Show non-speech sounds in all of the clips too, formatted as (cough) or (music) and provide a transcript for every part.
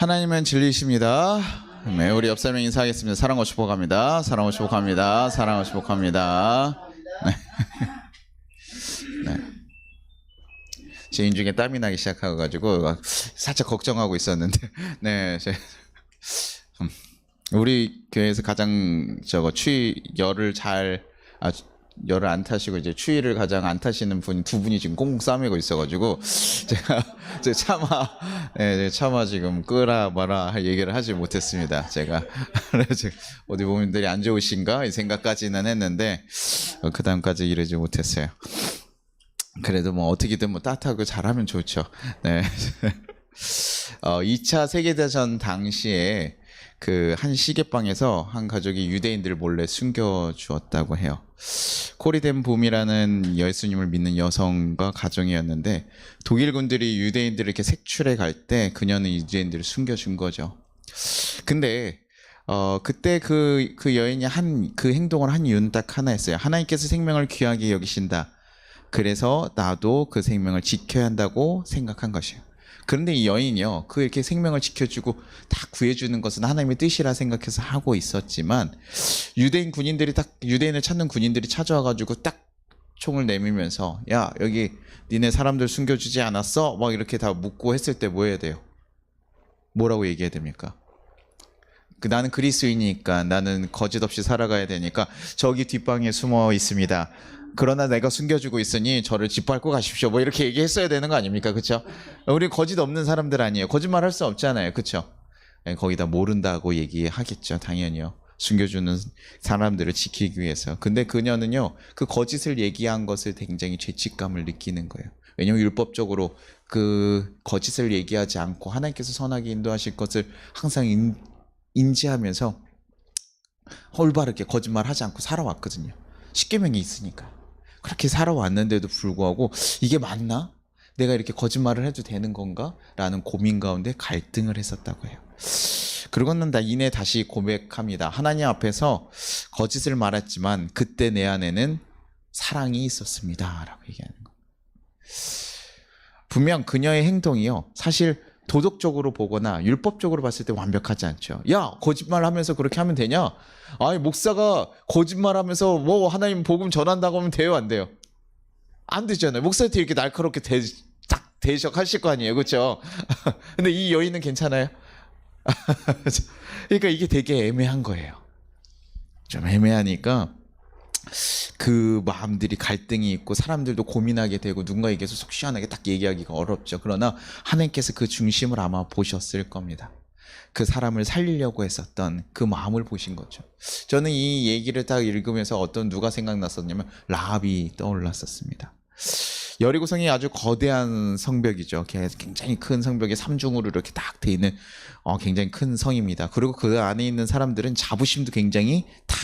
하나님은 진리이십니다. 네, 우리 옆 사람 인사하겠습니다. 사랑과 축복합니다. 사랑과 축복합니다. 사랑과 축복합니다. 네. (laughs) 네. 제 인 중에 땀이 나기 시작해가지고 살짝 걱정하고 있었는데, (laughs) 네, 제, 음, 우리 교회에서 가장 저거 추위 열을 잘 아, 열을 안 타시고 이제 추위를 가장 안 타시는 분 두 분이 지금 꽁꽁 싸매고 있어가지고 (laughs) 제가 제 차마 예, 제 차마 지금 끄라 마라 할 얘기를 하지 못했습니다. 제가 (laughs) 어디 보면들이 안 좋으신가 이 생각까지는 했는데 어, 그 다음까지 이르지 못했어요. 그래도 뭐 어떻게든 뭐 따뜻하고 잘하면 좋죠. 네. (laughs) 어, 2차 세계대전 당시에 그 한 시계방에서 한 가족이 유대인들을 몰래 숨겨 주었다고 해요. 코리덴 봄이라는 예수님을 믿는 여성과 가정이었는데 독일 군들이 유대인들을 이렇게 색출해 갈 때 그녀는 유대인들을 숨겨준 거죠. 근데 어 그때 그 그 여인이 한 그 행동을 한 이유는 딱 하나 였어요. 하나님께서 생명을 귀하게 여기신다. 그래서 나도 그 생명을 지켜야 한다고 생각한 것이에요. 그런데 이 여인이요, 그 이렇게 생명을 지켜주고 다 구해주는 것은 하나님의 뜻이라 생각해서 하고 있었지만 유대인 군인들이 딱 유대인을 찾는 군인들이 찾아와가지고 딱 총을 내밀면서 야 여기 니네 사람들 숨겨주지 않았어? 막 이렇게 다 묻고 했을 때 뭐 해야 돼요? 뭐라고 얘기해야 됩니까? 그 나는 그리스인이니까 나는 거짓 없이 살아가야 되니까 저기 뒷방에 숨어 있습니다. 그러나 내가 숨겨주고 있으니 저를 짓밟고 가십시오. 뭐 이렇게 얘기했어야 되는 거 아닙니까? 그렇죠? 우리 거짓 없는 사람들 아니에요. 거짓말 할 수 없잖아요. 그렇죠? 거기다 모른다고 얘기하겠죠. 당연히요. 숨겨주는 사람들을 지키기 위해서. 근데 그녀는요, 그 거짓을 얘기한 것을 굉장히 죄책감을 느끼는 거예요. 왜냐하면 율법적으로 그 거짓을 얘기하지 않고 하나님께서 선하게 인도하실 것을 항상 인, 인지하면서 올바르게 거짓말 하지 않고 살아왔거든요. 십계명이 있으니까. 그렇게 살아왔는데도 불구하고 이게 맞나? 내가 이렇게 거짓말을 해도 되는 건가? 라는 고민 가운데 갈등을 했었다고 해요. 그러고는 나 이내 다시 고백합니다. 하나님 앞에서 거짓을 말했지만 그때 내 안에는 사랑이 있었습니다. 라고 얘기하는 거. 분명 그녀의 행동이요. 사실 도덕적으로 보거나 율법적으로 봤을 때 완벽하지 않죠. 야, 거짓말 하면서 그렇게 하면 되냐? 아니, 목사가 거짓말 하면서 뭐 하나님 복음 전한다고 하면 돼요, 안 돼요? 안 되잖아요. 목사한테 이렇게 날카롭게 대, 딱 대적하실 거 아니에요. 그렇죠? (laughs) 근데 이 여인은 괜찮아요? (laughs) 그러니까 이게 되게 애매한 거예요. 좀 애매하니까 그 마음들이 갈등이 있고 사람들도 고민하게 되고 누군가에게서 속 시원하게 딱 얘기하기가 어렵죠. 그러나 하나님께서 그 중심을 아마 보셨을 겁니다. 그 사람을 살리려고 했었던 그 마음을 보신 거죠. 저는 이 얘기를 딱 읽으면서 어떤 누가 생각났었냐면 라합이 떠올랐었습니다. 여리고성이 아주 거대한 성벽이죠. 굉장히 큰 성벽에 삼중으로 이렇게 딱 돼 있는 어, 굉장히 큰 성입니다. 그리고 그 안에 있는 사람들은 자부심도 굉장히 탁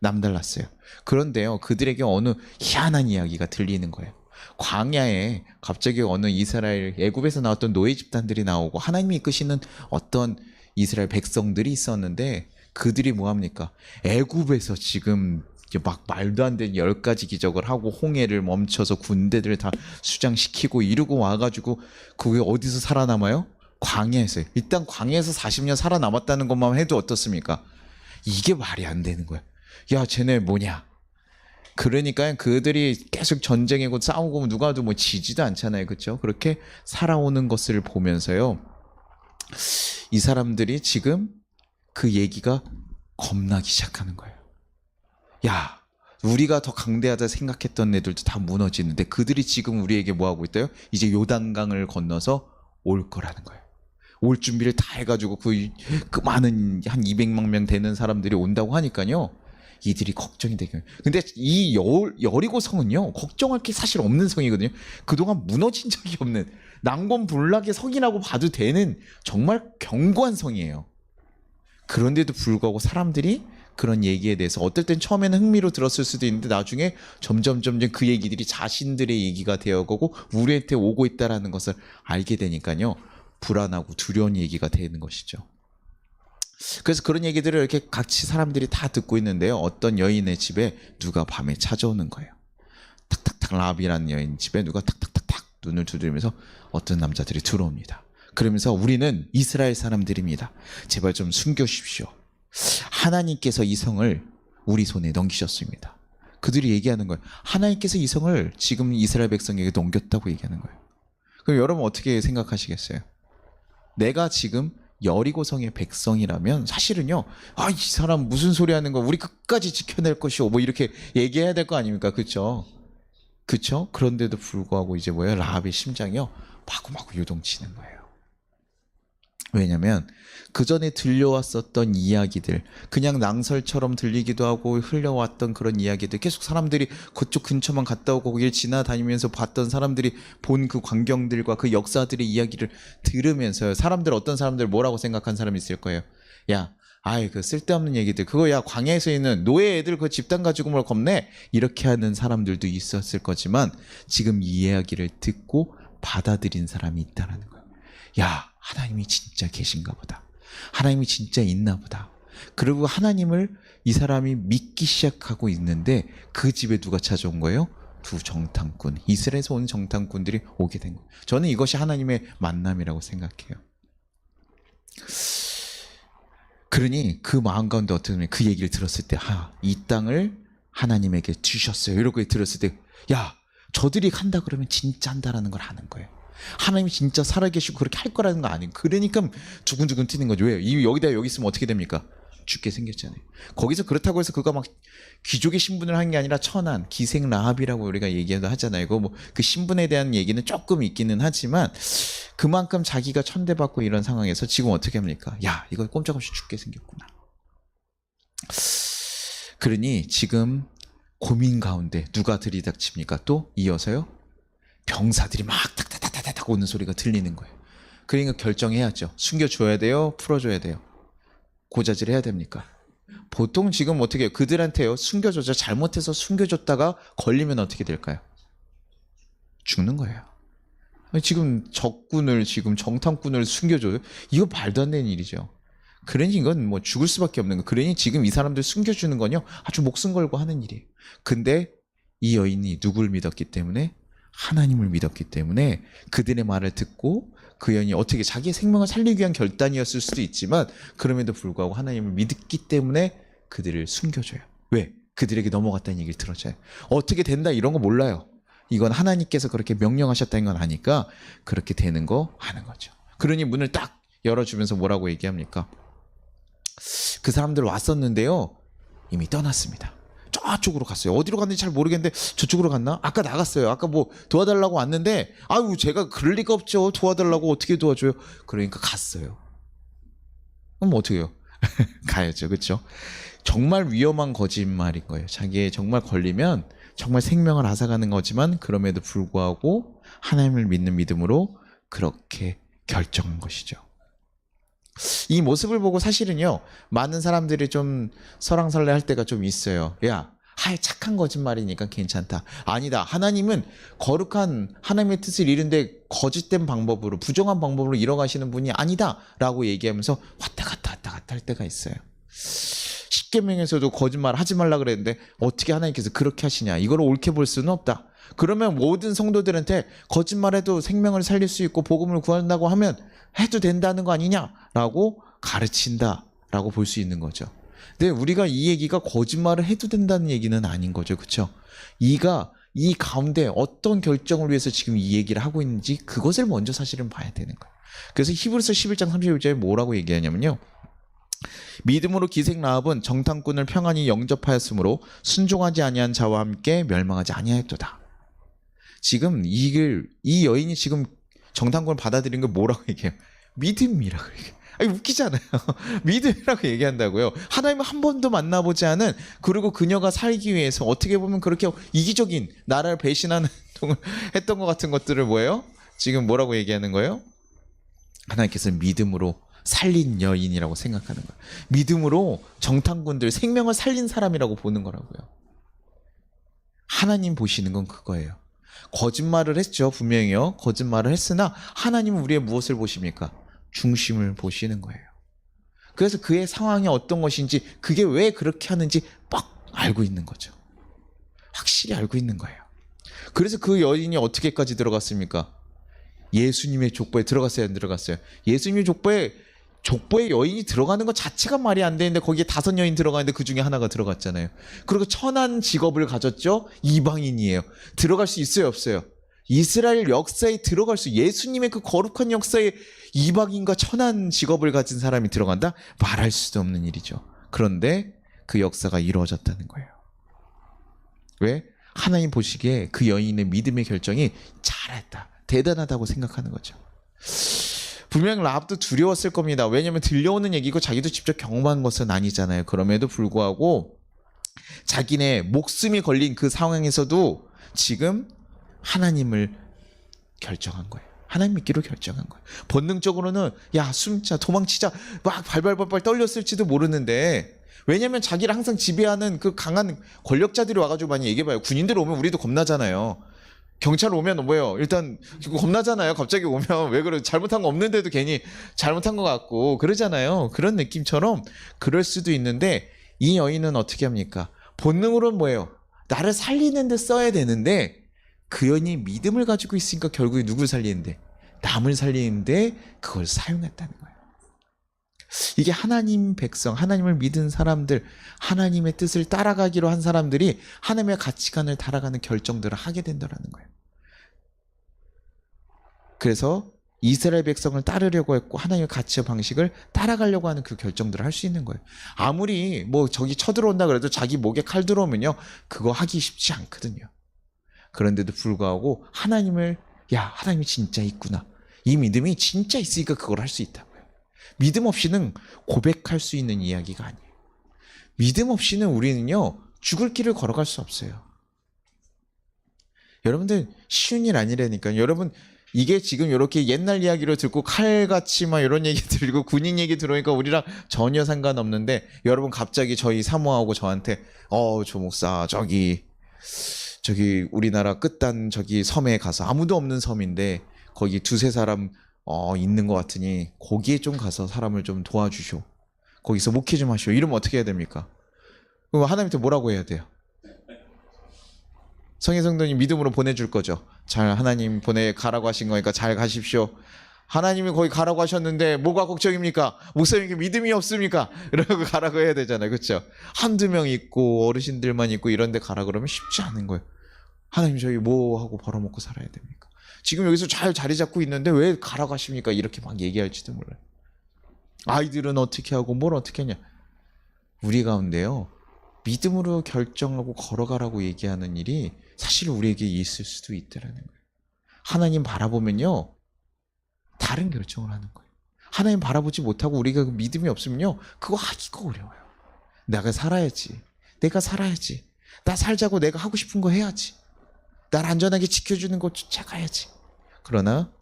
남달랐어요. 그런데요, 그들에게 어느 희한한 이야기가 들리는 거예요. 광야에 갑자기 어느 이스라엘 애굽에서 나왔던 노예 집단들이 나오고 하나님이 이끄시는 어떤 이스라엘 백성들이 있었는데 그들이 뭐 합니까? 애굽에서 지금 막 말도 안 되는 열 가지 기적을 하고 홍해를 멈춰서 군대들을 다 수장시키고 이러고 와가지고 그게 어디서 살아남아요? 광야에서요. 일단 광야에서 40년 살아남았다는 것만 해도 어떻습니까? 이게 말이 안 되는 거야. 야, 쟤네 뭐냐? 그러니까 그들이 계속 전쟁이고 싸우고 누가도 뭐 지지도 않잖아요. 그렇죠? 그렇게 살아오는 것을 보면서요. 이 사람들이 지금 그 얘기가 겁나기 시작하는 거예요. 야, 우리가 더 강대하다 생각했던 애들도 다 무너지는데 그들이 지금 우리에게 뭐 하고 있대요? 이제 요단강을 건너서 올 거라는 거예요. 올 준비를 다 해가지고 그, 그 많은 한 200만 명 되는 사람들이 온다고 하니까요. 이들이 걱정이 되게. 근데 이 여, 여리고 성은요, 걱정할 게 사실 없는 성이거든요. 그동안 무너진 적이 없는 난공불락의 성이라고 봐도 되는 정말 견고한 성이에요. 그런데도 불구하고 사람들이 그런 얘기에 대해서 어떨 땐 처음에는 흥미로 들었을 수도 있는데 나중에 점점 점점 그 얘기들이 자신들의 얘기가 되어가고 우리한테 오고 있다라는 것을 알게 되니까요. 불안하고 두려운 얘기가 되는 것이죠. 그래서 그런 얘기들을 이렇게 같이 사람들이 다 듣고 있는데요. 어떤 여인의 집에 누가 밤에 찾아오는 거예요. 탁탁탁 라비라는 여인 집에 누가 탁탁탁탁 눈을 두드리면서 어떤 남자들이 들어옵니다. 그러면서 우리는 이스라엘 사람들입니다. 제발 좀 숨겨주십시오. 하나님께서 이 성을 우리 손에 넘기셨습니다. 그들이 얘기하는 거예요. 하나님께서 이 성을 지금 이스라엘 백성에게 넘겼다고 얘기하는 거예요. 그럼 여러분 어떻게 생각하시겠어요? 내가 지금 여리고성의 백성이라면 사실은요, 아, 이 사람 무슨 소리 하는 거, 우리 끝까지 지켜낼 것이오. 뭐 이렇게 얘기해야 될 거 아닙니까? 그쵸? 그쵸? 그런데도 불구하고 이제 뭐예요? 라합의 심장이요, 마구마구 요동치는 거예요. 왜냐면 그 전에 들려왔었던 이야기들, 그냥 낭설처럼 들리기도 하고 흘려왔던 그런 이야기들, 계속 사람들이 그쪽 근처만 갔다 오고 거길 지나다니면서 봤던 사람들이 본 그 광경들과 그 역사들의 이야기를 들으면서 사람들 어떤 사람들 뭐라고 생각한 사람이 있을 거예요. 야, 아이 그 쓸데없는 얘기들 그거 야 광야에서 있는 노예 애들 그 집단 가지고 뭘 겁내 이렇게 하는 사람들도 있었을 거지만 지금 이 이야기를 듣고 받아들인 사람이 있다라는 거예요. 야 하나님이 진짜 계신가 보다. 하나님이 진짜 있나 보다. 그리고 하나님을 이 사람이 믿기 시작하고 있는데 그 집에 누가 찾아온 거예요? 두 정탐꾼, 이스라엘에서 온 정탐꾼들이 오게 된 거예요. 저는 이것이 하나님의 만남이라고 생각해요. 그러니 그 마음 가운데 어떻게 보면 그 얘기를 들었을 때, 하, 이 땅을 하나님에게 주셨어요. 이렇게 들었을 때, 야, 저들이 한다 그러면 진짜 한다라는 걸 아는 거예요. 하나님이 진짜 살아계시고 그렇게 할 거라는 거 아니에요. 그러니까 두근두근 뛰는 거죠. 왜요? 이 여기다 여기 있으면 어떻게 됩니까? 죽게 생겼잖아요. 거기서 그렇다고 해서 그가 막 귀족의 신분을 한 게 아니라 천한 기생 라합이라고 우리가 얘기도 하잖아요. 그거 뭐 그 신분에 대한 얘기는 조금 있기는 하지만 그만큼 자기가 천대받고 이런 상황에서 지금 어떻게 합니까? 야, 이거 꼼짝없이 죽게 생겼구나. 그러니 지금 고민 가운데 누가 들이닥칩니까? 또 이어서요? 병사들이 막 탁탁 탁탁탁 오는 소리가 들리는 거예요. 그러니까 결정해야죠. 숨겨줘야 돼요? 풀어줘야 돼요? 고자질 해야 됩니까? 보통 지금 어떻게 해요? 그들한테요 숨겨줘자 잘못해서 숨겨줬다가 걸리면 어떻게 될까요? 죽는 거예요. 지금 적군을 지금 정탐꾼을 숨겨줘요? 이거 말도 안 되는 일이죠. 그러니 이건 뭐 죽을 수밖에 없는 거. 그러니 지금 이 사람들 숨겨주는 건요 아주 목숨 걸고 하는 일이에요. 근데 이 여인이 누굴 믿었기 때문에 하나님을 믿었기 때문에 그들의 말을 듣고 그 여인이 어떻게 자기의 생명을 살리기 위한 결단이었을 수도 있지만 그럼에도 불구하고 하나님을 믿기 때문에 그들을 숨겨줘요. 왜? 그들에게 넘어갔다는 얘기를 들어줘요. 어떻게 된다 이런 거 몰라요. 이건 하나님께서 그렇게 명령하셨다는 건 아니까 그렇게 되는 거 하는 거죠. 그러니 문을 딱 열어주면서 뭐라고 얘기합니까? 그 사람들 왔었는데요. 이미 떠났습니다. 저쪽으로 갔어요. 어디로 갔는지 잘 모르겠는데 저쪽으로 갔나? 아까 나갔어요. 아까 뭐 도와달라고 왔는데 아유 제가 그럴 리가 없죠. 도와달라고 어떻게 도와줘요? 그러니까 갔어요. 그럼 어떻게 해요? (laughs) 가야죠. 그렇죠? 정말 위험한 거짓말인 거예요. 자기의 정말 걸리면 정말 생명을 앗아가는 거지만 그럼에도 불구하고 하나님을 믿는 믿음으로 그렇게 결정한 것이죠. 이 모습을 보고 사실은요 많은 사람들이 좀 설왕설래 할 때가 좀 있어요. 야, 하여 착한 거짓말이니까 괜찮다. 아니다. 하나님은 거룩한 하나님의 뜻을 이룬데 거짓된 방법으로 부정한 방법으로 이뤄가시는 분이 아니다 라고 얘기하면서 왔다 갔다 왔다 갔다 할 때가 있어요. 십계명에서도 거짓말 하지 말라 그랬는데 어떻게 하나님께서 그렇게 하시냐? 이걸 옳게 볼 수는 없다. 그러면 모든 성도들한테 거짓말해도 생명을 살릴 수 있고 복음을 구한다고 하면 해도 된다는 거 아니냐라고 가르친다라고 볼 수 있는 거죠. 근데 우리가 이 얘기가 거짓말을 해도 된다는 얘기는 아닌 거죠. 그렇죠? 이가 이 가운데 어떤 결정을 위해서 지금 이 얘기를 하고 있는지 그것을 먼저 사실은 봐야 되는 거예요. 그래서 히브리서 11장 31절에 뭐라고 얘기하냐면요. 믿음으로 기생 라합은 정탐꾼을 평안히 영접하였으므로 순종하지 아니한 자와 함께 멸망하지 아니하였도다. 지금 이글 이 여인이 지금 정탐꾼을 받아들인 걸 뭐라고 (laughs) 얘기해요? 믿음이라고 얘기해요. 아니 웃기잖아요. (laughs) 믿음이라고 얘기한다고요. 하나님을 한 번도 만나보지 않은 그리고 그녀가 살기 위해서 어떻게 보면 그렇게 이기적인 나라를 배신하는 (laughs) 행동을 했던 것 같은 것들을 뭐예요? 지금 뭐라고 얘기하는 거예요? 하나님께서 믿음으로 살린 여인이라고 생각하는 거예요. 믿음으로 정탐꾼들 생명을 살린 사람이라고 보는 거라고요. 하나님 보시는 건 그거예요. 거짓말을 했죠, 분명히요. 거짓말을 했으나 하나님은 우리의 무엇을 보십니까? 중심을 보시는 거예요. 그래서 그의 상황이 어떤 것인지, 그게 왜 그렇게 하는지 빡 알고 있는 거죠. 확실히 알고 있는 거예요. 그래서 그 여인이 어떻게까지 들어갔습니까? 예수님의 족보에 들어갔어요, 안 들어갔어요? 예수님의 족보에 족보에 여인이 들어가는 것 자체가 말이 안 되는데 거기에 다섯 여인 들어가는데 그 중에 하나가 들어갔잖아요. 그리고 천한 직업을 가졌죠. 이방인이에요. 들어갈 수 있어요, 없어요? 이스라엘 역사에 들어갈 수 예수님의 그 거룩한 역사에 이방인과 천한 직업을 가진 사람이 들어간다? 말할 수도 없는 일이죠. 그런데 그 역사가 이루어졌다는 거예요. 왜? 하나님 보시기에 그 여인의 믿음의 결정이 잘했다. 대단하다고 생각하는 거죠. 분명 라합도 두려웠을 겁니다. 왜냐하면 들려오는 얘기고 자기도 직접 경험한 것은 아니잖아요. 그럼에도 불구하고 자기네 목숨이 걸린 그 상황에서도 지금 하나님을 결정한 거예요. 하나님 믿기로 결정한 거예요. 본능적으로는 야 숨자 도망치자 막 발발발발 떨렸을지도 모르는데 왜냐면 자기를 항상 지배하는 그 강한 권력자들이 와가지고 많이 얘기해봐요. 군인들 오면 우리도 겁나잖아요. 경찰 오면 뭐예요? 일단 겁나잖아요. 갑자기 오면 왜 그래? 잘못한 거 없는데도 괜히 잘못한 것 같고 그러잖아요. 그런 느낌처럼 그럴 수도 있는데 이 여인은 어떻게 합니까? 본능으로는 뭐예요? 나를 살리는데 써야 되는데 그 여인이 믿음을 가지고 있으니까 결국에 누굴 살리는데 남을 살리는데 그걸 사용했다는 거예요. 이게 하나님 백성, 하나님을 믿은 사람들, 하나님의 뜻을 따라가기로 한 사람들이 하나님의 가치관을 따라가는 결정들을 하게 된다라는 거예요. 그래서 이스라엘 백성을 따르려고 했고 하나님의 가치와 방식을 따라가려고 하는 그 결정들을 할 수 있는 거예요. 아무리 뭐 저기 쳐들어온다 그래도 자기 목에 칼 들어오면요 그거 하기 쉽지 않거든요. 그런데도 불구하고 하나님을 야 하나님이 진짜 있구나 이 믿음이 진짜 있으니까 그걸 할 수 있다고요. 믿음 없이는 고백할 수 있는 이야기가 아니에요. 믿음 없이는 우리는요 죽을 길을 걸어갈 수 없어요. 여러분들 쉬운 일 아니라니까요. 여러분 이게 지금 이렇게 옛날 이야기로 듣고 칼같이 막 이런 얘기 들고 군인 얘기 들으니까 우리랑 전혀 상관없는데 여러분 갑자기 저희 사모하고 저한테 어 조 목사 저기 저기 우리나라 끝단 저기 섬에 가서 아무도 없는 섬인데 거기 두세 사람 어 있는 것 같으니 거기에 좀 가서 사람을 좀 도와주쇼. 거기서 목회 좀 하시오. 이러면 어떻게 해야 됩니까? 그럼 하나님한테 뭐라고 해야 돼요? 성의 성도님 믿음으로 보내줄 거죠. 잘 하나님 보내 가라고 하신 거니까 잘 가십시오. 하나님이 거기 가라고 하셨는데 뭐가 걱정입니까? 목사님께 믿음이 없습니까? 이러고 (laughs) 가라고 해야 되잖아요. 그렇죠? 한두 명 있고 어르신들만 있고 이런 데 가라 그러면 쉽지 않은 거예요. 하나님 저희 뭐 하고 벌어먹고 살아야 됩니까? 지금 여기서 잘 자리 잡고 있는데 왜 하십니까? 이렇게 막 얘기할지도 몰라요. 아이들은 어떻게 하고 뭘 어떻게 하냐? 우리 가운데요. 믿음으로 결정하고 걸어가라고 얘기하는 일이 사실 우리에게 있을 수도 있다라는 거예요. 하나님 바라보면요. 다른 결정을 하는 거예요. 하나님 바라보지 못하고 우리가 그 믿음이 없으면요. 그거 하기가 어려워요. 내가 살아야지. 내가 살아야지. 나 살자고 내가 하고 싶은 거 해야지. 날 안전하게 지켜주는 거 쫓아가야지. 그러나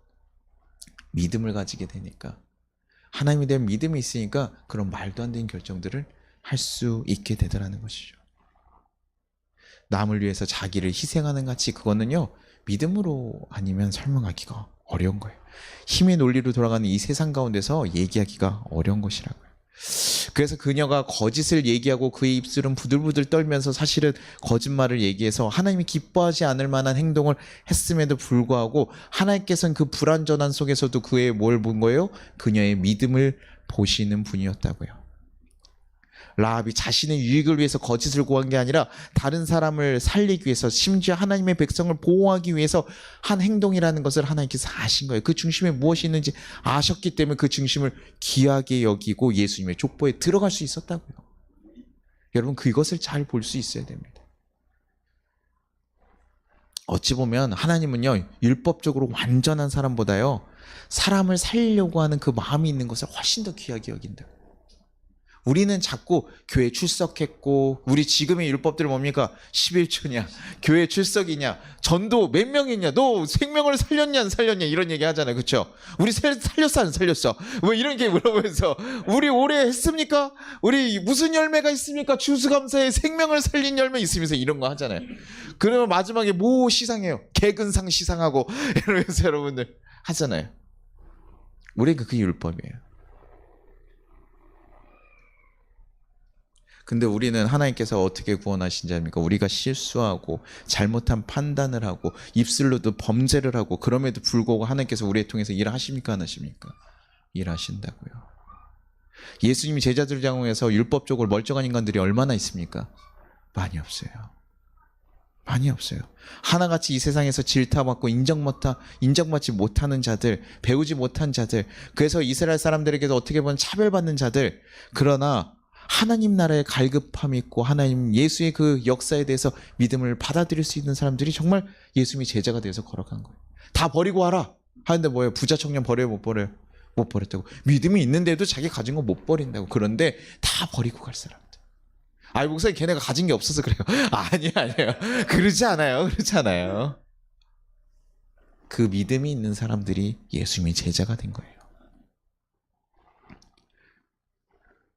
믿음을 가지게 되니까 하나님에 대한 믿음이 있으니까 그런 말도 안 되는 결정들을 할 수 있게 되더라는 것이죠. 남을 위해서 자기를 희생하는 가치 그거는요 믿음으로 아니면 설명하기가 어려운 거예요. 힘의 논리로 돌아가는 이 세상 가운데서 얘기하기가 어려운 것이라고요. 그래서 그녀가 거짓을 얘기하고 그의 입술은 부들부들 떨면서 사실은 거짓말을 얘기해서 하나님이 기뻐하지 않을 만한 행동을 했음에도 불구하고 하나님께서는 그 불완전한 속에서도 그의 뭘 본 거예요? 그녀의 믿음을 보시는 분이었다고요. 라합이 자신의 유익을 위해서 거짓을 구한 게 아니라 다른 사람을 살리기 위해서 심지어 하나님의 백성을 보호하기 위해서 한 행동이라는 것을 하나님께서 아신 거예요. 그 중심에 무엇이 있는지 아셨기 때문에 그 중심을 귀하게 여기고 예수님의 족보에 들어갈 수 있었다고요. 여러분 그것을 잘 볼 수 있어야 됩니다. 어찌 보면 하나님은요 율법적으로 완전한 사람보다요 사람을 살리려고 하는 그 마음이 있는 것을 훨씬 더 귀하게 여긴다. 우리는 자꾸 교회 출석했고 우리 지금의 율법들은 뭡니까? 11조냐? 교회 출석이냐? 전도 몇 명이냐? 너 생명을 살렸냐 안 살렸냐? 이런 얘기 하잖아요. 그렇죠? 우리 살- 살렸어 안 살렸어? 뭐 이런 게 물어보면서 우리 오래 했습니까? 우리 무슨 열매가 있습니까? 추수감사에 생명을 살린 열매 있으면서 이런 거 하잖아요. 그러면 마지막에 뭐 시상해요? 개근상 시상하고 (laughs) 이러면서 여러분들 하잖아요. 우리가 그 율법이에요. 근데 우리는 하나님께서 어떻게 구원하신 자입니까? 우리가 실수하고 잘못한 판단을 하고 입술로도 범죄를 하고 그럼에도 불구하고 하나님께서 우리를 통해서 일하십니까? 안 하십니까? 일하신다고요. 예수님이 제자들 장용해서 율법적으로 멀쩡한 인간들이 얼마나 있습니까? 많이 없어요. 많이 없어요. 하나같이 이 세상에서 질타받고 인정 못하, 인정받지 못하는 자들, 배우지 못한 자들, 그래서 이스라엘 사람들에게도 어떻게 보면 차별받는 자들, 그러나 하나님 나라의 갈급함이 있고 하나님 예수의 그 역사에 대해서 믿음을 받아들일 수 있는 사람들이 정말 예수님이 제자가 되어서 걸어간 거예요. 다 버리고 와라. 하는데 뭐예요? 부자 청년 버려요? 못 버려요? 못 버렸다고. 믿음이 있는데도 자기 가진 거 못 버린다고. 그런데 다 버리고 갈 사람들. 아이 목사님 걔네가 가진 게 없어서 그래요. (laughs) 아니에요, 아니에요. 그러지 않아요. 그렇지 않아요. 그 믿음이 있는 사람들이 예수님의 제자가 된 거예요.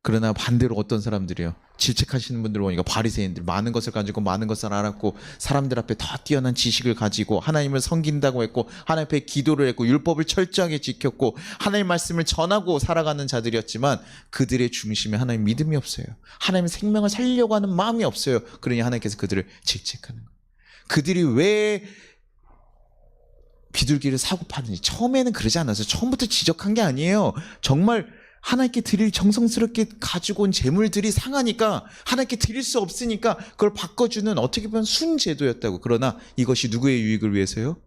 그러나 반대로 어떤 사람들이요? 질책하시는 분들 보니까 바리새인들 많은 것을 가지고 많은 것을 알았고 사람들 앞에 더 뛰어난 지식을 가지고 하나님을 섬긴다고 했고 하나님 앞에 기도를 했고 율법을 철저하게 지켰고 하나님 말씀을 전하고 살아가는 자들이었지만 그들의 중심에 하나님 믿음이 없어요. 하나님의 생명을 살려고 하는 마음이 없어요. 그러니 하나님께서 그들을 질책하는 거예요. 그들이 왜 비둘기를 사고 파는지 처음에는 그러지 않았어요. 처음부터 지적한 게 아니에요. 정말 하나님께 드릴 정성스럽게 가지고 온 재물들이 상하니까 하나님께 드릴 수 없으니까 그걸 바꿔주는 어떻게 보면 순제도였다고. 그러나 이것이 누구의 유익을 위해서요?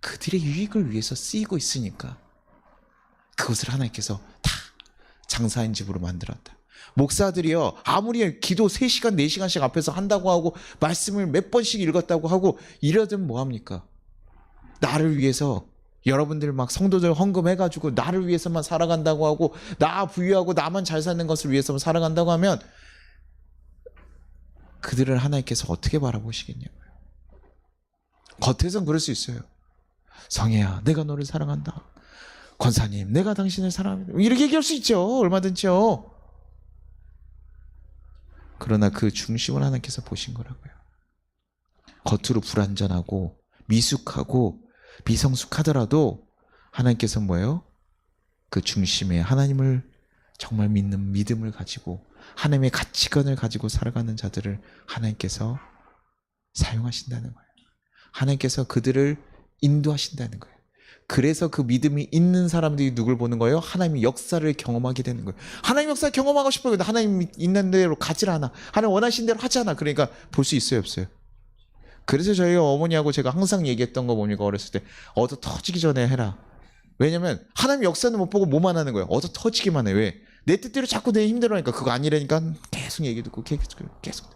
그들의 유익을 위해서 쓰이고 있으니까 그것을 하나님께서 다 장사인 집으로 만들었다. 목사들이요, 아무리 기도 3시간, 4시간씩 앞에서 한다고 하고, 말씀을 몇 번씩 읽었다고 하고, 이러든 뭐합니까? 나를 위해서 여러분들 막 성도들 헌금해가지고 나를 위해서만 살아간다고 하고 나 부유하고 나만 잘 사는 것을 위해서만 살아간다고 하면 그들을 하나님께서 어떻게 바라보시겠냐고요. 겉에선 그럴 수 있어요. 성혜야, 내가 너를 사랑한다. 권사님, 내가 당신을 사랑합니다. 이렇게 얘기할 수 있죠. 얼마든지요. 그러나 그 중심을 하나님께서 보신 거라고요. 겉으로 불완전하고 미숙하고 미성숙하더라도 하나님께서 뭐예요? 그 중심에 하나님을 정말 믿는 믿음을 가지고 하나님의 가치관을 가지고 살아가는 자들을 하나님께서 사용하신다는 거예요. 하나님께서 그들을 인도하신다는 거예요. 그래서 그 믿음이 있는 사람들이 누굴 보는 거예요? 하나님의 역사를 경험하게 되는 거예요. 하나님 역사 경험하고 싶어요. 하나님 있는 대로 가질 않아. 하나님 원하신 대로 하지 않아. 그러니까 볼 수 있어요, 없어요? 그래서 저희 어머니하고 제가 항상 얘기했던 거 뭡니까 어렸을 때 얻어 터지기 전에 해라. 왜냐면 하나님 역사는 못 보고 뭐만 하는 거예요. 얻어 터지기만 해. 왜? 내 뜻대로 자꾸 내 힘들어하니까 그거 아니라니까 계속 얘기 듣고 계속 계속.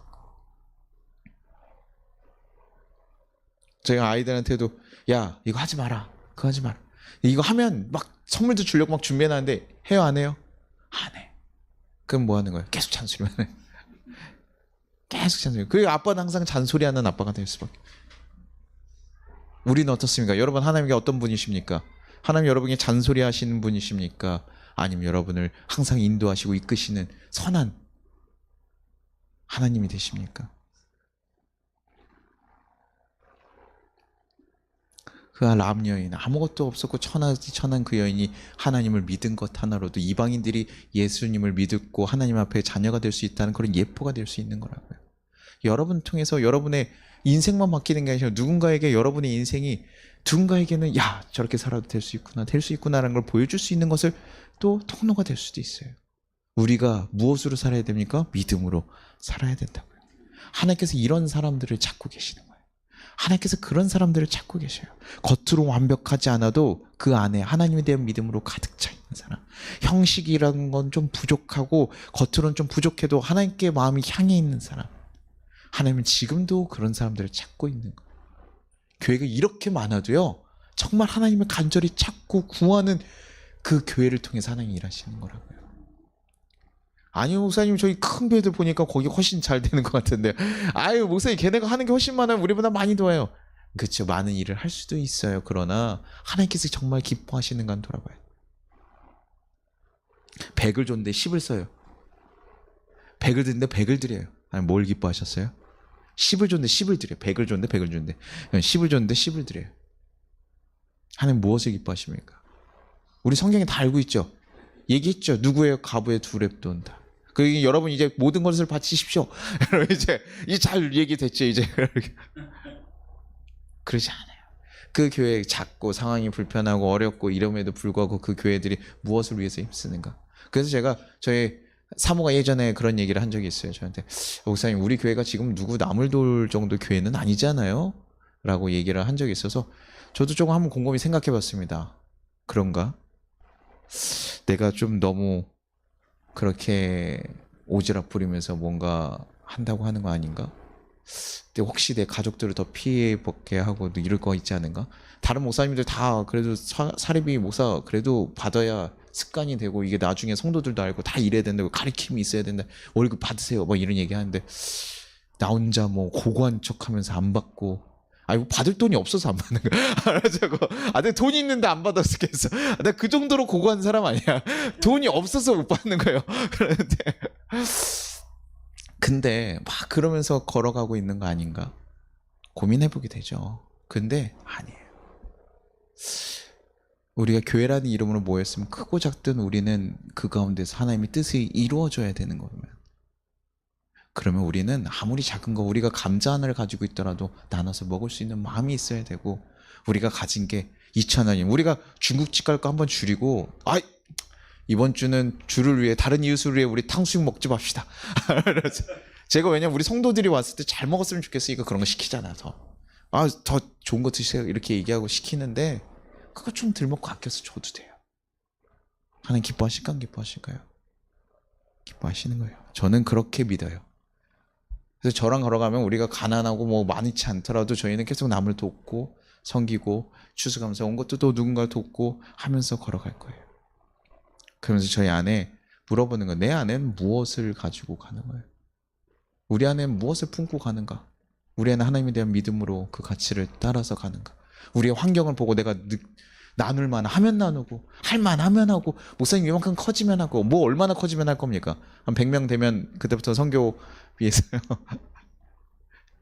제가 아이들한테도 야 이거 하지 마라. 그거 하지 마라. 이거 하면 막 선물도 주려고 막 준비해놨는데 해요 안 해요? 안 해. 그럼 뭐 하는 거예요? 계속 잔소리만 해. 계속 잔소리. 그리고 아빠는 항상 잔소리하는 아빠가 될 수밖에. 우리는 어떻습니까? 여러분 하나님께 어떤 분이십니까? 하나님 여러분이 잔소리하시는 분이십니까? 아니면 여러분을 항상 인도하시고 이끄시는 선한 하나님이 되십니까? 그람 여인 아무것도 없었고 천하지 천한 그 여인이 하나님을 믿은 것 하나로도 이방인들이 예수님을 믿고 하나님 앞에 자녀가 될 수 있다는 그런 예포가 될 수 있는 거라고요. 여러분 통해서 여러분의 인생만 바뀌는 게 아니라 누군가에게 여러분의 인생이 누군가에게는 야 저렇게 살아도 될 수 있구나 될 수 있구나라는 걸 보여줄 수 있는 것을 또 통로가 될 수도 있어요. 우리가 무엇으로 살아야 됩니까? 믿음으로 살아야 된다고요. 하나님께서 이런 사람들을 찾고 계시는 거예요. 하나님께서 그런 사람들을 찾고 계셔요. 겉으로 완벽하지 않아도 그 안에 하나님에 대한 믿음으로 가득 차 있는 사람. 형식이라는 건 좀 부족하고 겉으로는 좀 부족해도 하나님께 마음이 향해 있는 사람. 하나님은 지금도 그런 사람들을 찾고 있는 거예요. 교회가 이렇게 많아도요. 정말 하나님을 간절히 찾고 구하는 그 교회를 통해서 하나님이 일하시는 거라고요. 아니요 목사님 저희 큰 교회들 보니까 거기 훨씬 잘 되는 것 같은데 아유 목사님 걔네가 하는 게 훨씬 많아요. 우리보다 많이 도와요. 그렇죠 많은 일을 할 수도 있어요. 그러나 하나님께서 정말 기뻐하시는 건 돌아봐요. 100을 줬는데 10을 써요. 100을 드는데 100을 드려요. 아니 뭘 기뻐하셨어요? 10을 줬는데 10을 드려요. 100을 줬는데 100을 줬는데. 10을 줬는데 10을 드려요. 하나님 무엇을 기뻐하십니까? 우리 성경에 다 알고 있죠? 얘기했죠? 누구의 가부에 두 랩도 온다 그 여러분 이제 모든 것을 바치십시오. (laughs) 이제 이제 잘 얘기됐죠 이제. 그러지 않아요. 그 교회 작고 상황이 불편하고 어렵고 이름에도 불구하고 그 교회들이 무엇을 위해서 힘쓰는가. 그래서 제가 저희 사모가 예전에 그런 얘기를 한 적이 있어요. 저한테 목사님 우리 교회가 지금 누구 남을 돌 정도 교회는 아니잖아요. 라고 얘기를 한 적이 있어서 저도 조금 한번 곰곰이 생각해 봤습니다. 그런가? 내가 좀 너무 그렇게 오지랖 부리면서 뭔가 한다고 하는 거 아닌가? 근데 혹시 내 가족들을 더 피해 보게 하고 이럴 거 있지 않은가? 다른 목사님들 다 그래도 사, 사립이 목사 그래도 받아야 습관이 되고 이게 나중에 성도들도 알고 다 이래야 된다고 가르침이 있어야 된다 월급 받으세요 뭐 이런 얘기 하는데 나 혼자 뭐 고고한 척하면서 안 받고 아이고 받을 돈이 없어서 안 받는 거야. (laughs) 알아자고 아 내가 돈이 있는데 안 받았겠어 내가 그 정도로 고고한 사람 아니야. (laughs) 돈이 없어서 못 받는 거예요. (laughs) 그런데. 근데 막 그러면서 걸어가고 있는 거 아닌가? 고민해보게 되죠. 근데 아니에요. 우리가 교회라는 이름으로 모였으면 크고 작든 우리는 그 가운데서 하나님의 뜻이 이루어져야 되는 거면 그러면 우리는 아무리 작은 거 우리가 감자 하나를 가지고 있더라도 나눠서 먹을 수 있는 마음이 있어야 되고 우리가 가진 게 2천 원이면 우리가 중국집 갈 거 한번 줄이고 아 이번 주는 주를 위해 다른 이웃을 위해 우리 탕수육 먹지 맙시다. (laughs) 제가 왜냐면 우리 성도들이 왔을 때 잘 먹었으면 좋겠으니까 그런 거 시키잖아 더. 아더 좋은 거 드세요 이렇게 얘기하고 시키는데 그거 좀덜 먹고 아껴서 줘도 돼요. 하나님 기뻐하실까 안 기뻐하실까요? 기뻐하시는 거예요. 저는 그렇게 믿어요. 그래서 저랑 걸어가면 우리가 가난하고 뭐 많지 않더라도 저희는 계속 남을 돕고 섬기고 추수감사 온 것도 또 누군가를 돕고 하면서 걸어갈 거예요. 그러면서 저희 안에 물어보는 거, 내 안에는 무엇을 가지고 가는 거예요? 우리 안에는 무엇을 품고 가는가? 우리 안에 하나님에 대한 믿음으로 그 가치를 따라서 가는가? 우리의 환경을 보고 내가 느, 나눌 만 하면 나누고 할 만 하면 하고 목사님 이만큼 커지면 하고 뭐 얼마나 커지면 할 겁니까? 한 100명 되면 그때부터 선교 위해서요. (laughs)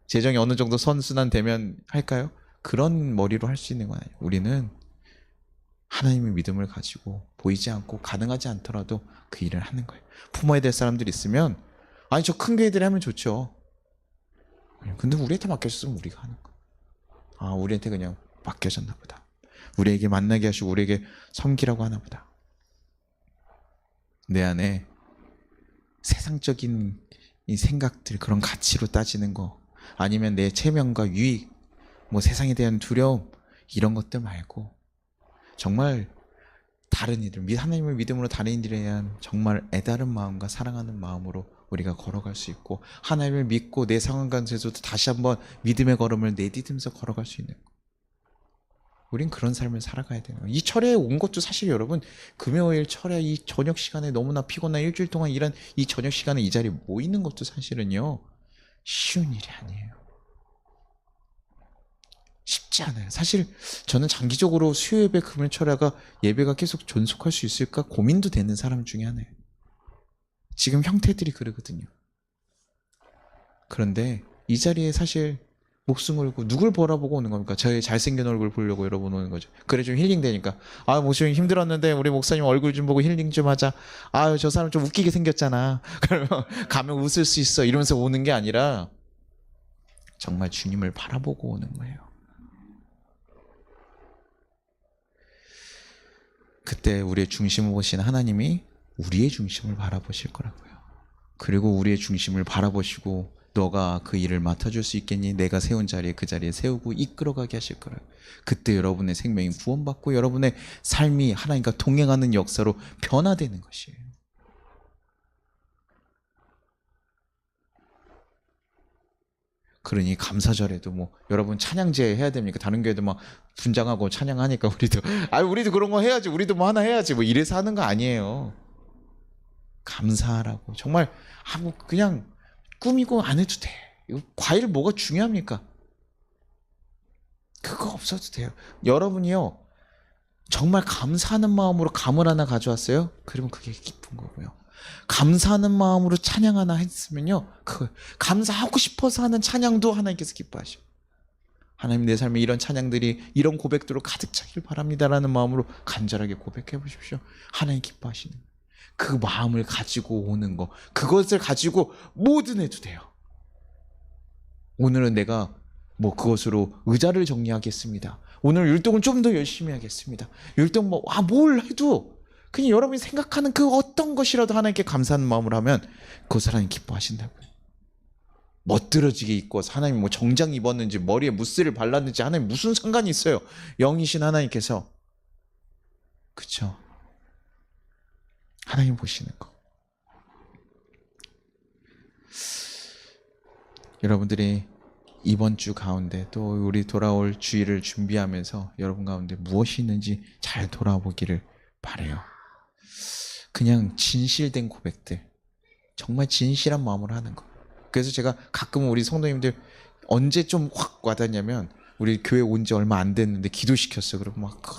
재정이 어느 정도 선순환 되면 할까요? 그런 머리로 할 수 있는 건 아니에요. 우리는 하나님의 믿음을 가지고 보이지 않고 가능하지 않더라도 그 일을 하는 거예요. 품어야 될 사람들이 있으면 아니 저 큰 교회들이 하면 좋죠. 근데 우리한테 맡겨졌으면 우리가 하는 거야. 아 우리한테 그냥 맡겨졌나 보다. 우리에게 만나게 하시고 우리에게 섬기라고 하나 보다. 내 안에 세상적인 이 생각들 그런 가치로 따지는 거 아니면 내 체면과 유익 뭐 세상에 대한 두려움 이런 것들 말고 정말 다른 이들 하나님의 믿음으로 다른 이들에 대한 정말 애다른 마음과 사랑하는 마음으로 우리가 걸어갈 수 있고 하나님을 믿고 내 상황 가운데서도 다시 한번 믿음의 걸음을 내디디면서 걸어갈 수 있는 거. 우린 그런 삶을 살아가야 되는 거예요. 이 철회에 온 것도 사실 여러분 금요일 철회 이 저녁 시간에 너무나 피곤한 일주일 동안 일한 이 저녁 시간에 이 자리에 모이는 것도 사실은요 쉬운 일이 아니에요. 쉽지 않아요. 사실 저는 장기적으로 수요 예배 금요일 철회가 예배가 계속 존속할 수 있을까 고민도 되는 사람 중에 하나예요. 지금 형태들이 그러거든요. 그런데 이 자리에 사실 목숨 걸고 누굴 바라보고 오는 겁니까? 저의 잘생긴 얼굴 보려고 여러분 오는 거죠. 그래 좀 힐링 되니까. 아 목사님 힘들었는데 우리 목사님 얼굴 좀 보고 힐링 좀 하자. 아유 저 사람 좀 웃기게 생겼잖아. (laughs) 그러면 가면 웃을 수 있어 이러면서 오는 게 아니라 정말 주님을 바라보고 오는 거예요. 그때 우리의 중심을 보신 하나님이 우리의 중심을 바라보실 거라고요. 그리고 우리의 중심을 바라보시고 너가 그 일을 맡아줄 수 있겠니? 내가 세운 자리에 그 자리에 세우고 이끌어가게 하실 거라고. 그때 여러분의 생명이 구원받고 여러분의 삶이 하나님과 동행하는 역사로 변화되는 것이에요. 그러니 감사절에도 뭐 여러분 찬양제 해야 됩니까? 다른 교회도 막 분장하고 찬양하니까 우리도 (laughs) 아 우리도 그런 거 해야지. 우리도 뭐 하나 해야지. 뭐 이래서 하는 거 아니에요. 감사하라고 정말 아뭐 그냥 꾸미고 안 해도 돼. 이거 과일 뭐가 중요합니까? 그거 없어도 돼요. 여러분이요 정말 감사하는 마음으로 감을 하나 가져왔어요. 그러면 그게 기쁜 거고요. 감사하는 마음으로 찬양 하나 했으면요. 그 감사하고 싶어서 하는 찬양도 하나님께서 기뻐하셔. 하나님 내 삶에 이런 찬양들이 이런 고백들로 가득 차길 바랍니다라는 마음으로 간절하게 고백해 보십시오. 하나님 기뻐하시는. 그 마음을 가지고 오는 거 그것을 가지고 뭐든 해도 돼요. 오늘은 내가 뭐 그것으로 의자를 정리하겠습니다. 오늘 율동을 좀 더 열심히 하겠습니다. 율동 뭐, 아, 뭘 해도 그냥 여러분이 생각하는 그 어떤 것이라도 하나님께 감사하는 마음으로 하면 그것을 하나님 기뻐하신다고요. 멋들어지게 입고 하나님 뭐 정장 입었는지 머리에 무스를 발랐는지 하나님 무슨 상관이 있어요. 영이신 하나님께서. 그쵸. 하나님 보시는 거. 여러분들이 이번 주 가운데 또 우리 돌아올 주일을 준비하면서 여러분 가운데 무엇이 있는지 잘 돌아보기를 바래요. 그냥 진실된 고백들, 정말 진실한 마음으로 하는 거. 그래서 제가 가끔 우리 성도님들 언제 좀 확 와닿냐면 우리 교회 온 지 얼마 안 됐는데 기도시켰어. 그러고 막 크,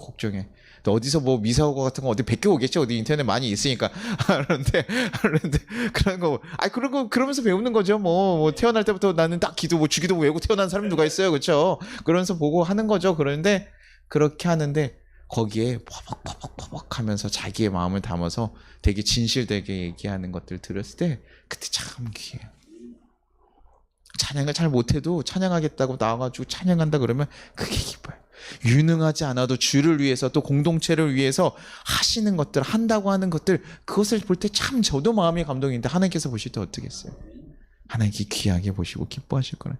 걱정해. 또 어디서 뭐 미사오고 같은 거 어디 베껴 오겠죠. 어디 인터넷 많이 있으니까. (laughs) 그런데 그런데 그런 거, 아 그런 거 그러면서 배우는 거죠. 뭐, 뭐 태어날 때부터 나는 딱 기도 뭐 주기도 외우고 태어난 사람이 누가 있어요, 그렇죠? 그러면서 보고 하는 거죠. 그런데 그렇게 하는데 거기에 퍼벅퍼벅퍼벅 하면서 자기의 마음을 담아서 되게 진실되게 얘기하는 것들 들었을 때 그때 참 귀해요. 찬양을 잘 못해도 찬양하겠다고 나와가지고 찬양한다 그러면 그게 기뻐요. 유능하지 않아도 주를 위해서 또 공동체를 위해서 하시는 것들 한다고 하는 것들 그것을 볼 때 참 저도 마음이 감동인데 하나님께서 보실 때 어떻겠어요? 하나님께 귀하게 보시고 기뻐하실 거예요.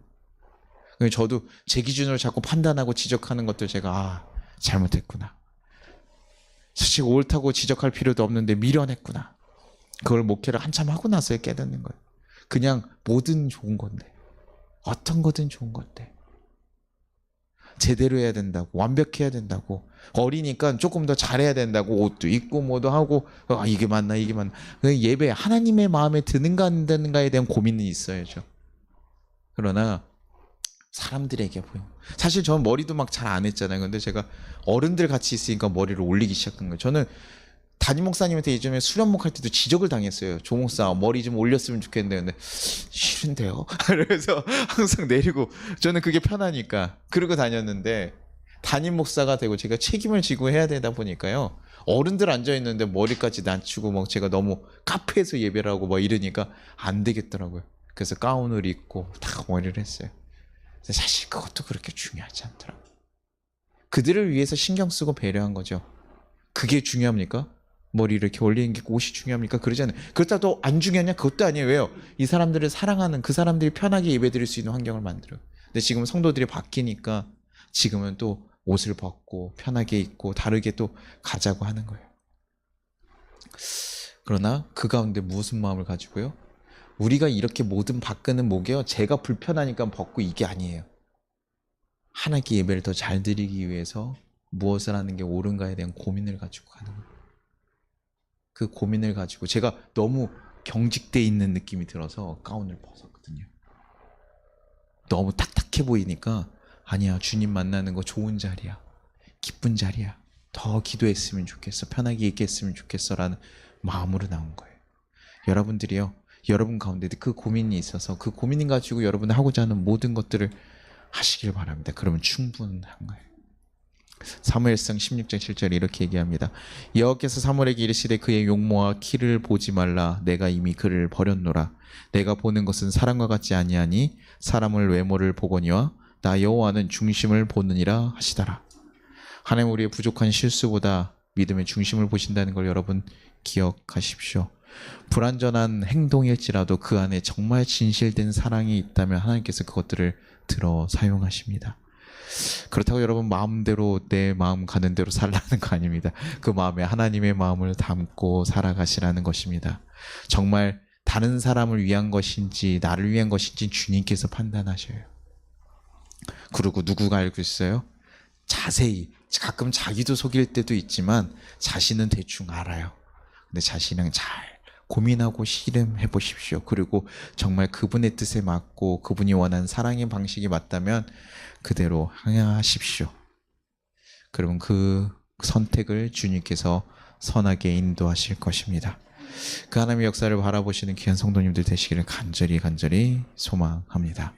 그래서 저도 제 기준으로 자꾸 판단하고 지적하는 것들 제가 아 잘못했구나. 사실 옳다고 지적할 필요도 없는데 미련했구나. 그걸 목회를 한참 하고 나서 깨닫는 거예요. 그냥 뭐든 좋은 건데 어떤 거든 좋은 건데 제대로 해야 된다고 완벽해야 된다고 어리니까 조금 더 잘해야 된다고 옷도 입고 뭐도 하고 아 이게 맞나 이게 맞나 그 예배 하나님의 마음에 드는가 안 드는가에 대한 고민은 있어야죠. 그러나 사람들에게 보여. 사실 저는 머리도 막 잘 안 했잖아요. 근데 제가 어른들 같이 있으니까 머리를 올리기 시작한 거예요. 저는 담임 목사님한테 예전에 수련 목 할 때도 지적을 당했어요. 조 목사 머리 좀 올렸으면 좋겠는데 근데 싫은데요. (laughs) 그래서 항상 내리고 저는 그게 편하니까 그러고 다녔는데 담임 목사가 되고 제가 책임을 지고 해야 되다 보니까요. 어른들 앉아 있는데 머리까지 낮추고 막 제가 너무 카페에서 예배를 하고 막 이러니까 안 되겠더라고요. 그래서 가운을 입고 다 머리를 했어요. 사실 그것도 그렇게 중요하지 않더라고요. 그들을 위해서 신경 쓰고 배려한 거죠. 그게 중요합니까? 머리 이렇게 올리는 게 옷이 중요합니까? 그러잖아요. 그렇다고 안 중요하냐? 그것도 아니에요. 왜요? 이 사람들을 사랑하는 그 사람들이 편하게 예배드릴 수 있는 환경을 만들어요. 근데 지금 성도들이 바뀌니까 지금은 또 옷을 벗고 편하게 입고 다르게 또 가자고 하는 거예요. 그러나 그 가운데 무슨 마음을 가지고요? 우리가 이렇게 모든 바꾸는 목이요. 제가 불편하니까 벗고 이게 아니에요. 하나님께 예배를 더 잘 드리기 위해서 무엇을 하는 게 옳은가에 대한 고민을 가지고 가는 거예요. 그 고민을 가지고 제가 너무 경직돼 있는 느낌이 들어서 가운을 벗었거든요. 너무 딱딱해 보이니까 아니야 주님 만나는 거 좋은 자리야 기쁜 자리야 더 기도했으면 좋겠어 편하게 있겠으면 좋겠어라는 마음으로 나온 거예요. 여러분들이요 여러분 가운데 그 고민이 있어서 그 고민 가지고 여러분 하고자 하는 모든 것들을 하시길 바랍니다. 그러면 충분한 거예요. 사무엘상 16장 7절 이렇게 얘기합니다. 여호와께서 사무엘에게 이르시되 그의 용모와 키를 보지 말라 내가 이미 그를 버렸노라 내가 보는 것은 사람과 같지 아니하니 사람을 외모를 보거니와 나 여호와는 중심을 보느니라 하시더라. 하나님 우리의 부족한 실수보다 믿음의 중심을 보신다는 걸 여러분 기억하십시오. 불완전한 행동일지라도 그 안에 정말 진실된 사랑이 있다면 하나님께서 그것들을 들어 사용하십니다. 그렇다고 여러분 마음대로 내 마음 가는 대로 살라는 거 아닙니다. 그 마음에 하나님의 마음을 담고 살아가시라는 것입니다. 정말 다른 사람을 위한 것인지 나를 위한 것인지 주님께서 판단하셔요. 그리고 누구가 알고 있어요? 자세히 가끔 자기도 속일 때도 있지만 자신은 대충 알아요. 근데 자신은 잘 고민하고 실험해 보십시오. 그리고 정말 그분의 뜻에 맞고 그분이 원하는 사랑의 방식이 맞다면 그대로 행하십시오. 그러면 그 선택을 주님께서 선하게 인도하실 것입니다. 그 하나님의 역사를 바라보시는 귀한 성도님들 되시기를 간절히 간절히 소망합니다.